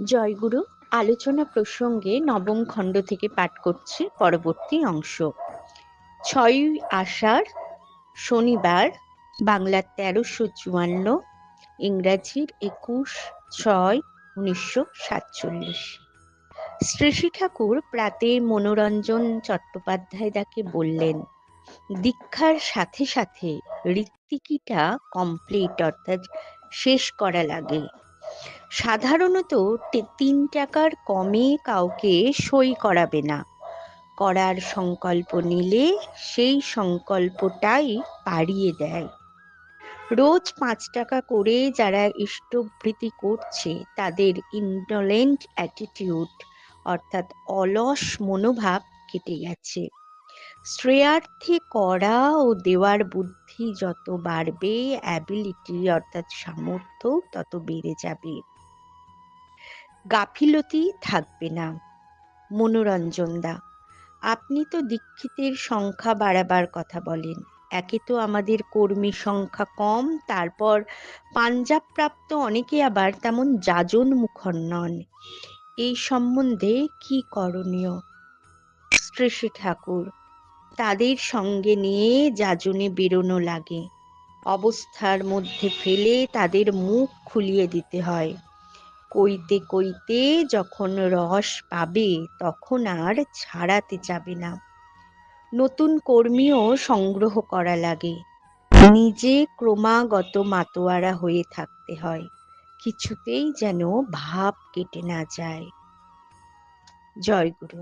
জয়গুরু আলোচনা প্রসঙ্গে নবম খণ্ড থেকে পাঠ করছি, পরবর্তী অংশ। ছয়ই আষাঢ় শনিবার বাংলার তেরোশো চুয়ান্ন, ইংরাজির একুশ ছয় উনিশশো সাতচল্লিশ। শ্রীশ্রী ঠাকুর প্রাতে মনোরঞ্জন চট্টোপাধ্যায় তাকে বললেন, দীক্ষার সাথে সাথে ঋত্বিকিটা কমপ্লিট অর্থাৎ শেষ করা লাগে। সাধারণত তিন টাকার কমে কাউকে সই করাবে না। করার সংকল্প নিলে সেই সংকল্পটাই পাড়িয়ে দেয়। রোজ পাঁচ টাকা করে যারা ইষ্টভৃতি করছে, তাদের ইন্ডোলেন্ট অ্যাটিটিউড অর্থাৎ অলস মনোভাব কেটে গেছে। শ্রেয়ার্থে করা ও দেওয়ার বুদ্ধি যত বাড়বে অ্যাবিলিটি অর্থাৎ সামর্থ্য তত বেড়ে যাবে। গাফিলতি থাকবে না। মনোরঞ্জন দা আপনি তো দীক্ষিতের সংখ্যা বাড়াবার কথা বলেন। একে তো আমাদের কর্মী সংখ্যা কম, তারপর পাঞ্জাব প্রাপ্ত অনেকে আবার তেমন যাজন মুখর নন। এই সম্বন্ধে কি করণীয়? শ্রী ঠাকুর, তাদের সঙ্গে নিয়ে যাজনে বেরোনো লাগে। অবস্থার মধ্যে ফেলে তাদের মুখ খুলিয়ে দিতে হয়। কইতে কইতে যখন রস পাবে, তখন আর ছাড়াতে যাবে না। নতুন কর্মীও সংগ্রহ করা লাগে। নিজে ক্রমাগত মাতোয়ারা হয়ে থাকতে হয়। কিছুতেই যেন ভাব কেটে না যায়। জয় গুরু